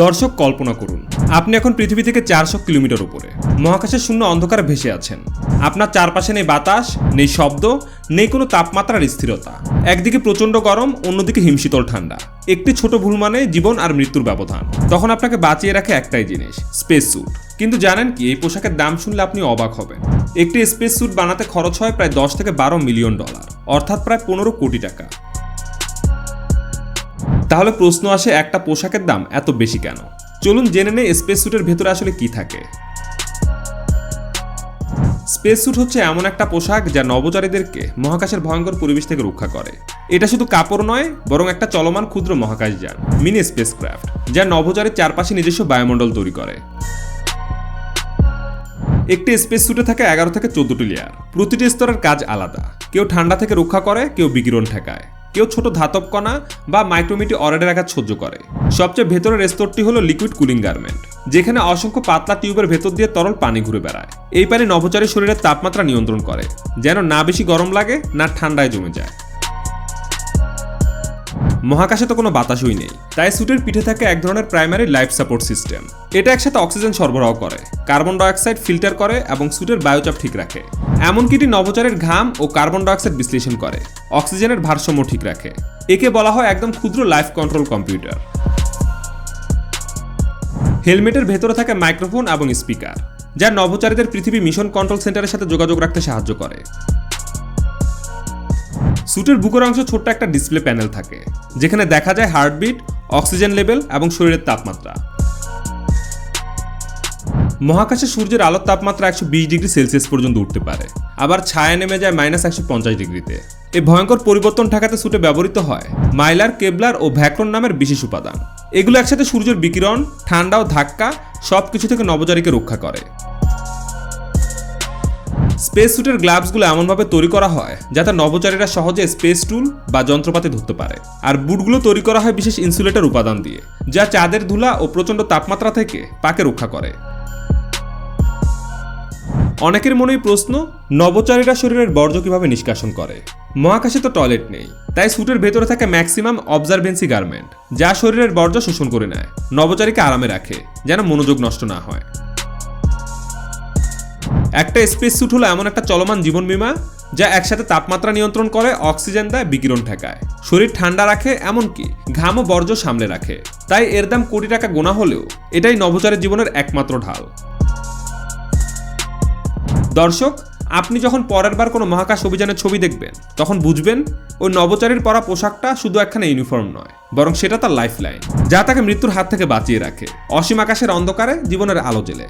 দর্শক কল্পনা করুন, আপনি এখন পৃথিবী থেকে চারশো কিলোমিটার উপরে। মহাকাশের শূন্য অন্ধকারে ভেসে আছেন। আপনার চারপাশে নেই বাতাস, নেই শব্দ, নেই কোনো তাপমাত্রার স্থিরতা। একদিকে প্রচণ্ড গরম, অন্যদিকে হিমশীতল ঠান্ডা। একটি ছোট ভুল মানে জীবন আর মৃত্যুর ব্যবধান। তখন আপনাকে বাঁচিয়ে রাখে একটাই জিনিস স্পেস স্যুট কিন্তু জানেন কি, এই পোশাকের দাম শুনলে আপনি অবাক হবেন। একটি স্পেস স্যুট বানাতে খরচ হয় প্রায় দশ থেকে বারো মিলিয়ন ডলার অর্থাৎ প্রায় পনেরো কোটি টাকা। তাহলে প্রশ্ন আসে, একটা পোশাকের দাম এত বেশি কেন? চলুন জেনে নেই স্পেস স্যুটের ভেতরে আসলে কি থাকে। স্পেস স্যুট হচ্ছে এমন একটা পোশাক যা নবচারীদেরকে মহাকাশের ভয়ঙ্কর পরিবেশ থেকে রক্ষা করে। এটা শুধু কাপড় নয়, বরং একটা চলমান ক্ষুদ্র মহাকাশ যান, মিনি স্পেস ক্রাফট যা নভোচারীর চারপাশে নিজস্ব বায়ুমণ্ডল তৈরি করে। একটি স্পেস স্যুটে থাকে এগারো থেকে চোদ্দটি লেয়ার প্রতিটি স্তরের কাজ আলাদা। কেউ ঠান্ডা থেকে রক্ষা করে, কেউ বিকিরণ ঠেকায়। কেউ ছোট ধাতব কণা বা মাইক্রোমিটি অর্ডারে আঘাত সহ্য করে। সবচেয়ে ভেতরের স্তরটি হলো লিকুইড কুলিং গার্মেন্ট, যেখানে অসংখ্য পাতলা টিউবের ভেতর দিয়ে তরল পানি ঘুরে বেড়ায়। এই পানি নভোচারী শরীরের তাপমাত্রা নিয়ন্ত্রণ করে, যেন না বেশি গরম লাগে, না ঠান্ডায় জমে যায়। মহাকাশে তো কোনো বাতাসই নেই। তাই স্যুটের পিঠে থাকে এক ধরনের প্রাইমারি লাইফ সাপোর্ট সিস্টেম এটা একসাথে অক্সিজেন সরবরাহ করে, কার্বন ডাইঅক্সাইড ফিল্টার করে এবং স্যুটের বায়ুচাপ ঠিক রাখে। এমনকি এটি নভোচারের ঘাম ও কার্বন ডাইঅক্সাইড বিশ্লেষণ করে, অক্সিজেনের ভারসাম্য ঠিক রাখে। একে বলা হয় একদম ক্ষুদ্র লাইফ কন্ট্রোল কম্পিউটার হেলমেটের ভেতরে থাকে মাইক্রোফোন এবং স্পিকার যা নভোচারীদের পৃথিবী মিশন কন্ট্রোল সেন্টারের সাথে যোগাযোগ রাখতে সাহায্য করে। স্যুটের বুকের অংশ ছোট্ট একটা ডিসপ্লে প্যানেল থাকে, যেখানে দেখা যায় হার্টবিট, অক্সিজেন লেভেল এবং শরীরের তাপমাত্রা। মহাকাশে সূর্যের আলোর তাপমাত্রা একশো বিশ ডিগ্রি সেলসিয়াস পর্যন্ত উঠতে পারে, আবার ছায়া নেমে যায় মাইনাস একশো পঞ্চাশ ডিগ্রিতে। এই ভয়ঙ্কর পরিবর্তন ঠেকাতে সুটে ব্যবহৃত হয় মাইলার, কেবলার ও ভ্যাক্রন নামের বিশেষ উপাদান। এগুলো একসাথে সূর্যের বিকিরণ, ঠান্ডা ও ধাক্কা সব কিছু থেকে নবজারীকে রক্ষা করে। স্পেস স্যুটের গ্লাভসগুলো এমনভাবে তৈরি করা হয় যাতে নভোচারীরা সহজে স্পেস টুল বা যন্ত্রপাতি ধরতে পারে। আর বুটগুলো তৈরি করা হয় বিশেষ ইনসুলেটর উপাদান দিয়ে, যা চাঁদের ধুলা ও প্রচণ্ড তাপমাত্রা থেকে পাকে রক্ষা করে। অনেকের মনেই প্রশ্ন, নভোচারীরা শরীরের বর্জ্য কীভাবে নিষ্কাশন করে? মহাকাশে তো টয়লেট নেই, তাই স্যুটের ভেতরে থাকে ম্যাক্সিমাম অবজারভেন্সি গার্মেন্ট, যা শরীরের বর্জ্য শোষণ করে নেয়। নভোচারীকে আরামে রাখে, যেন মনোযোগ নষ্ট না হয়। একটা স্পেস স্যুট হলো এমন একটা চলমান জীবন বিমা যা একসাথে তাপমাত্রা নিয়ন্ত্রণ করে, অক্সিজেন দেয়, বিকিরণ ঠেকায়। শরীর ঠান্ডা রাখে, এমনকি ঘাম ও বর্জ্য সামলে রাখে। তাই এর দাম কোটি টাকা গোনা হলেও এটাই নভোচারের জীবনের একমাত্র ঢাল। দর্শক, আপনি যখন পরের বার কোনো মহাকাশ অভিযানের ছবি দেখবেন, তখন বুঝবেন ওই নভোচারীর পরা পোশাকটা শুধু একখানা ইউনিফর্ম নয়, বরং সেটা তার লাইফ লাইন যা তাকে মৃত্যুর হাত থেকে বাঁচিয়ে রাখে, অসীম আকাশের অন্ধকারে জীবনের আলো জেলে।